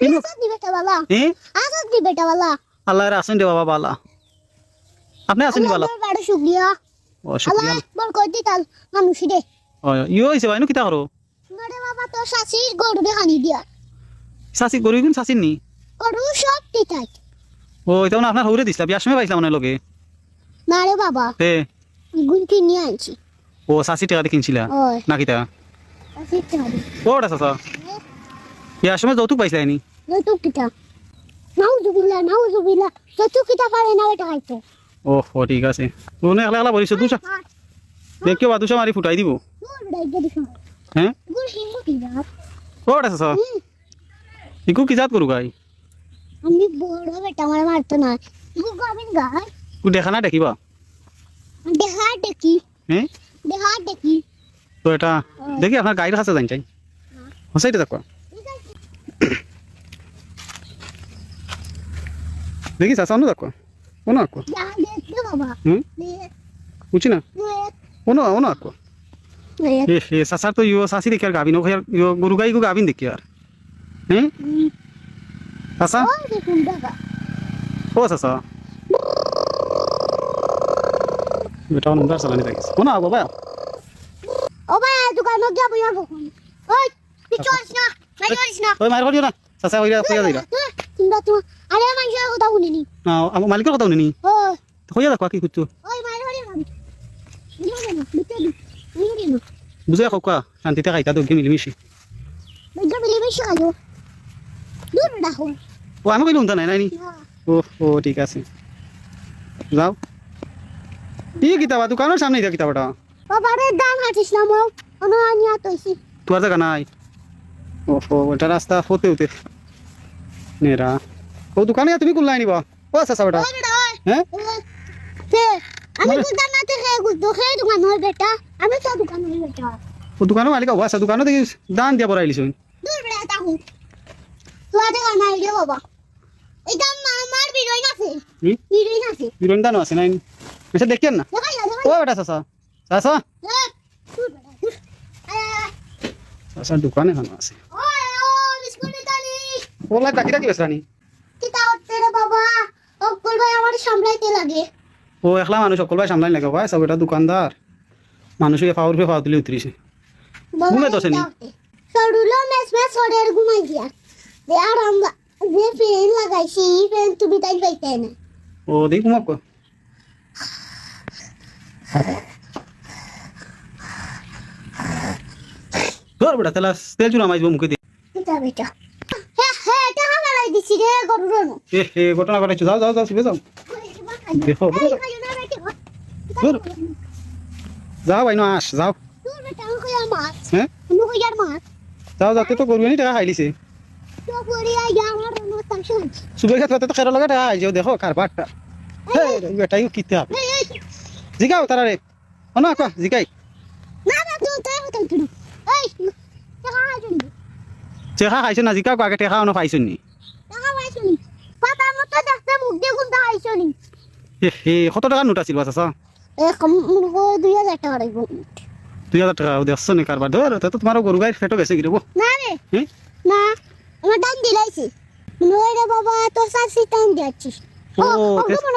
কিনু আসত বেটা বালা। হে আসত দি বেটা বালা। আল্লাহ রে আসেন দে বাবা বালা। আপনি আসেন বালা। আল্লাহর বড় শুকরিয়া। ও আল্লাহ বল কই দি মানুষ দে। ও ইও হইছে ভাই কিতা করো? বাবা তো শাসি গরু খানি দিয়া। সাসি গরু কোন সাসিন নি? গরু সব দিতাই ও এটা মানে আপনার হৌরে দিছিলা বিয়ার সময় পাইছিলাম মনে লগে না রে বাবা। হে। গুণ কিনে আনছি। ও সাসি টাকা দিয়ে কিনছিলা? না কিতা? শাসি ওটা চাচা। বিয়ার যৌতুক পাইছিলা নি নাউজুবিল্লাহ নাউজুবিল্লাহ নতুন কিতা পারে না বেটা খাইতে। ও ও ঠিক আছে। ওনে একলা একলা বলিস দুশা দেখিও বা দুশা মারি ফুটাই দিব। হ্যাঁ? গুণ হিমু কি যা ও ইকু কি জাত করু গাই? আমি বড় বেটা আমার মারতো না গুণ গাবিন গায় কু দেখা না দেখিবা? দেখা দেখি। হ্যাঁ দেখা দেখি। তো এটা দেখি আপনার গাড়ির কাছে জানি চাই হসাইতে দেখো দেখি চাচা অন্য দেখো অন্য আঁকো। যা দেখতে বাবা হুম? দেখ বুঝছি না দেখ অন্য অন্য আঁকো। দেখ এ হে চাচার তো ইও চাচি দেখি আর গাবিন ও ইও গরু গাই গো গাবিন দেখি আর। হ্যাঁ চাচা ওই দেখুন বাবা ও চাচা বেটা নম্বর চালানি দেখিস। ও না বাবা ও ভাই দোকানত যাব ইয়ার বকুন। ওই তোমরা তো আরে মানুষের কথা শুনিনি না আমার মালিকের কথা শুনিনি ও কইয়া দেখো কি করছ ওই মায়ের বাড়ি বুঝে খোকা শান্তিতে খাইতা তো মিলিমিশি। বিলি বেশি খাইও দূর রাখো ও আমি কইলাম তো নাই নাই ও ও ঠিক আছে। যাও। কি কিতাবা দোকানের সামনে দিয়া কিতাবাটা বাবারে দান হাঁটিস না মো অন আনিয়া তৈছি তোর জায়গা নাই ও ওটা রাস্তা হতে হতে দোকানে তুমি কুল্লাই নিবা? ও আচ্ছা আচ্ছা বেটা। ওই বেটা ওই। হ্যাঁ তে আমি মানে- দান নাতে গুদ হে দোকান হয় বেটা। আমি তো দোকান হয় বেটা। ও দোকানের মালিক ও আচ্ছা দোকানে দেখি দান দিয়া পড়াইলিস দূর বেটা তাহু তো আতে গানা আইডিয়া বাবা এটা আমার বিরই আছে। হুম বিরই আছে। বিরন দানও আছে নাই আচ্ছা দেখিয়েন না ও বেটা না দূর আয়। চাচা দোকানে খানো আছে ওই ও বিস্কুট দানি ওলা ডাকি ডাকি বেসরানি কিতা হচ্ছে রে বাবা অকল ভাই আমার সামলাইতে লাগে ও, একলা মানুষ সকল ভাই সামলাই লাগে ভাই সব এটা দোকানদার। মানুষকে ফাউর ফে ফাউ তুলি উতরিছে ঘুমে তো আসেনি। সরুলো মেস মেস সরের ঘুমাই দিয়া দে আরাম যে ফ্যান লাগাইছি ফ্যান তুমি তাই পাইতে না ও দেখি ঘুমাক ধর বেটা তেলা তেল চুরা মাইব মুখে দিয়ে বেটা হ্যাঁ হ্যাঁ টাকা মারাই দিছি রে গরুর এ হে ঘটনা ঘটাইছো। যাও যাও যাও শিবে যাও। দেখো। যাও ভাই আস যাও। হ্যাঁ? যাও যাতে তো নি টাকা খাইলিছে তো পরে আইয়া আমার আমার সুবে খেতে তো খেরা লগা টাকা আইছো দেখো কারবারটা বেটাই কিতে হবে। জিগাও তারারে অন জিগাই। না না তুই তাই হতো তুই এই টাকা খাইছো না? জিগাও আগে টেকা অন পাইছো নি? আইছনি পাতা মতো দেখতে মুখ দিয়ে গুন্দা আইছনি হে কত টাকা নোট আছিল বাসা এ কম মুরগো দুই হাজার টাকা রাখব দুই হাজার টাকা দেখছ নি কারবার ধর তো তোমার গরু গাই ফেটো গেছে কি রে না রে হ্যাঁ না আমার টাইম দিলাইছি। নয় রে বাবা তোর সাথে টাইম ও ও